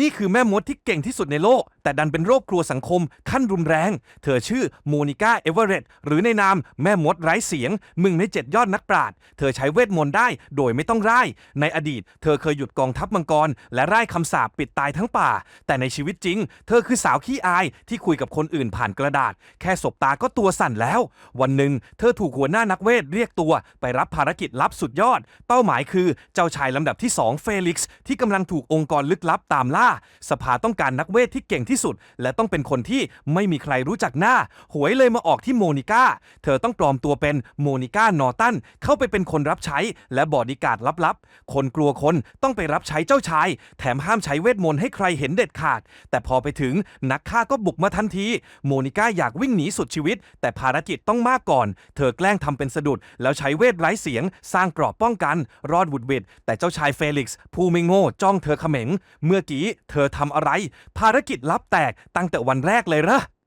นี่คือแม่มดที่เก่งที่สุดในโลก แต่ดันเป็นโรคกลัวสังคม ขั้นรุนแรง เธอชื่อโมนิก้าเอเวอเรตหรือในนามแม่มดไร้เสียงมึงในเจ็ดยอดนักปราชญ์เธอใช้เวทมนต์ได้โดยไม่ต้องร่าย ในอดีต เธอเคยหยุดกองทัพมังกร และร่ายคำสาปปิดตายทั้งป่า แต่ในชีวิตจริง เธอคือสาวขี้อายที่คุยกับคนอื่นผ่านกระดาษ แค่สบตาก็ตัวสั่นแล้ว วันหนึ่งเธอถูกหัวหน้านักเวทเรียกตัวไปรับภารกิจลับสุดยอด เป้าหมายคือเจ้าชายลำดับที่ 2 เฟลิกซ์ที่กำลังถูกองค์กรลึกลับตามล่าสภาต้องการนักเวทที่เก่งที่สุด และต้องเป็นคนที่ไม่มีใครรู้จักหน้า หวยเลยมาออกที่โมนิก้า เธอต้องปลอมตัวเป็นโมนิก้านอตัน เข้าไปเป็นคนรับใช้ และบอดีการ์ดลับๆ คนกลัวคนต้องไปรับใช้เจ้าชาย แถมห้ามใช้เวทมนต์ให้ใครเห็นเด็ดขาด แต่พอไปถึงนักฆ่าก็บุกมาทันที โมนิก้าอยากวิ่งหนีสุดชีวิต แต่ภารกิจต้องมากก่อน เธอแกล้งทำเป็นสะดุด แล้วใช้เวทไร้เสียง สร้างกรอบป้องกัน รอดหวุดหวิดแต่เจ้าชายเฟลิกซ์ผู้ไม่โง่จ้องเธอเขม็ง เมื่อกี้เธอทำอะไร ภารกิจลับแตกตั้งแต่วันแรกเลยเหรอ